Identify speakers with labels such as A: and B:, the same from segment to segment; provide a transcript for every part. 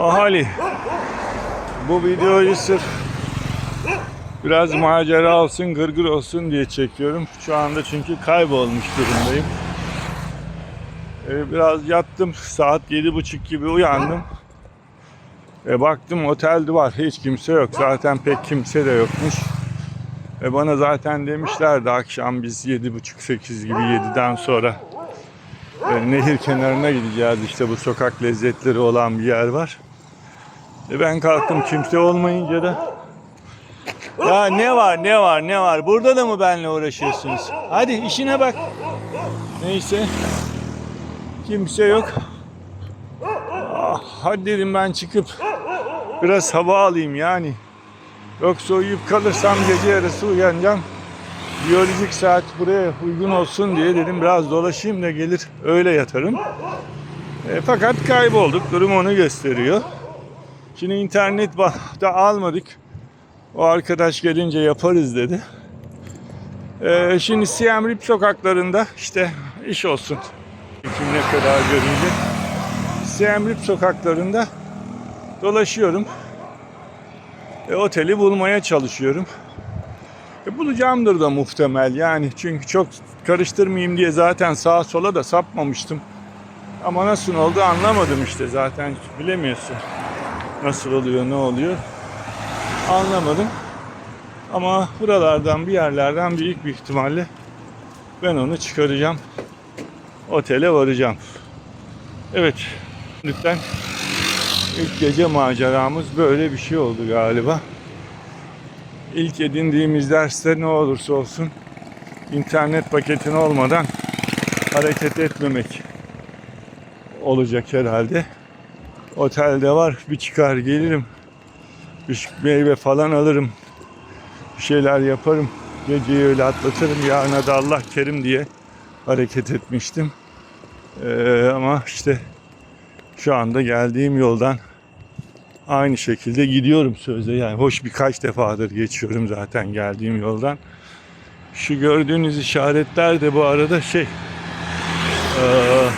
A: Ahali. Bu videoyu sırf biraz macera olsun, gırgır olsun diye çekiyorum. Şu anda çünkü kaybolmuş durumdayım. Ee, biraz yattım. Saat yedi buçuk gibi uyandım. E, baktım otelde var. Hiç kimse yok. Zaten pek kimse de yokmuş. E, bana zaten demişlerdi akşam biz yedi buçuk sekiz gibi yediden sonra e, nehir kenarına gideceğiz. İşte bu sokak lezzetleri olan bir yer var. E, ben kalktım kimse olmayınca da ya ne var ne var ne var burada da mı benimle uğraşıyorsunuz? Hadi işine bak. Neyse. Kimse yok. Ah, hadi dedim ben çıkıp biraz hava alayım yani. Yoksa uyuyup kalırsam gece yarısı uyanacağım. Biyolojik saat buraya uygun olsun diye dedim biraz dolaşayım da gelir öyle yatarım. E, fakat kaybolduk. Durum onu gösteriyor. Şimdi internet da almadık. O arkadaş gelince yaparız dedi. E, şimdi Siem Reap sokaklarında işte iş olsun. Kim ne kadar görünce. Siem Reap sokaklarında dolaşıyorum. E, oteli bulmaya çalışıyorum. E, bulacağımdır da muhtemel yani çünkü çok karıştırmayayım diye zaten sağa sola da sapmamıştım. Ama nasıl oldu anlamadım işte zaten bilemiyorsun. Nasıl oluyor ne oluyor anlamadım. Ama buralardan bir yerlerden büyük bir ihtimalle ben onu çıkaracağım. Otele varacağım. Evet. Lütfen ilk gece maceramız böyle bir şey oldu galiba. İlk edindiğimiz derste ne olursa olsun internet paketin olmadan hareket etmemek olacak herhalde. Otelde var bir çıkar gelirim. Bir meyve falan alırım. Bir şeyler yaparım. Geceyi öyle atlatırım. Yarına da Allah kerim diye hareket etmiştim. Ee, ama işte şu anda geldiğim yoldan aynı şekilde gidiyorum sözde. Yani hoş birkaç defadır geçiyorum zaten geldiğim yoldan. Şu gördüğünüz işaretler de bu arada şey eee,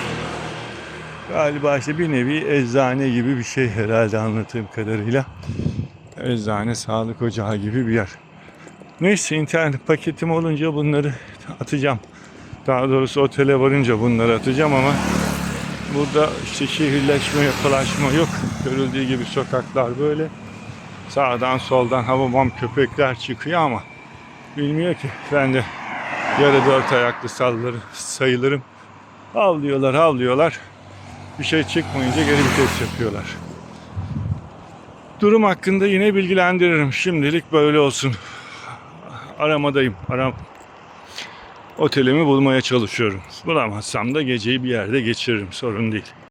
A: galiba işte bir nevi eczane gibi bir şey herhalde anladığım kadarıyla. Eczane, sağlık ocağı gibi bir yer. Neyse internet paketim olunca bunları atacağım. Daha doğrusu otele varınca bunları atacağım ama burada işte şehirleşme, yapılaşma yok. Görüldüğü gibi sokaklar böyle. Sağdan soldan havamam köpekler çıkıyor ama bilmiyor ki ben de yarı dört ayaklı salları, sayılırım. Havlıyorlar, havlıyorlar. Bir şey çıkmayınca geri vites yapıyorlar. Durum hakkında yine bilgilendiririm. Şimdilik böyle olsun. Aramadayım. Aram otelimi bulmaya çalışıyorum. Bulamazsam da geceyi bir yerde geçiririm. Sorun değil.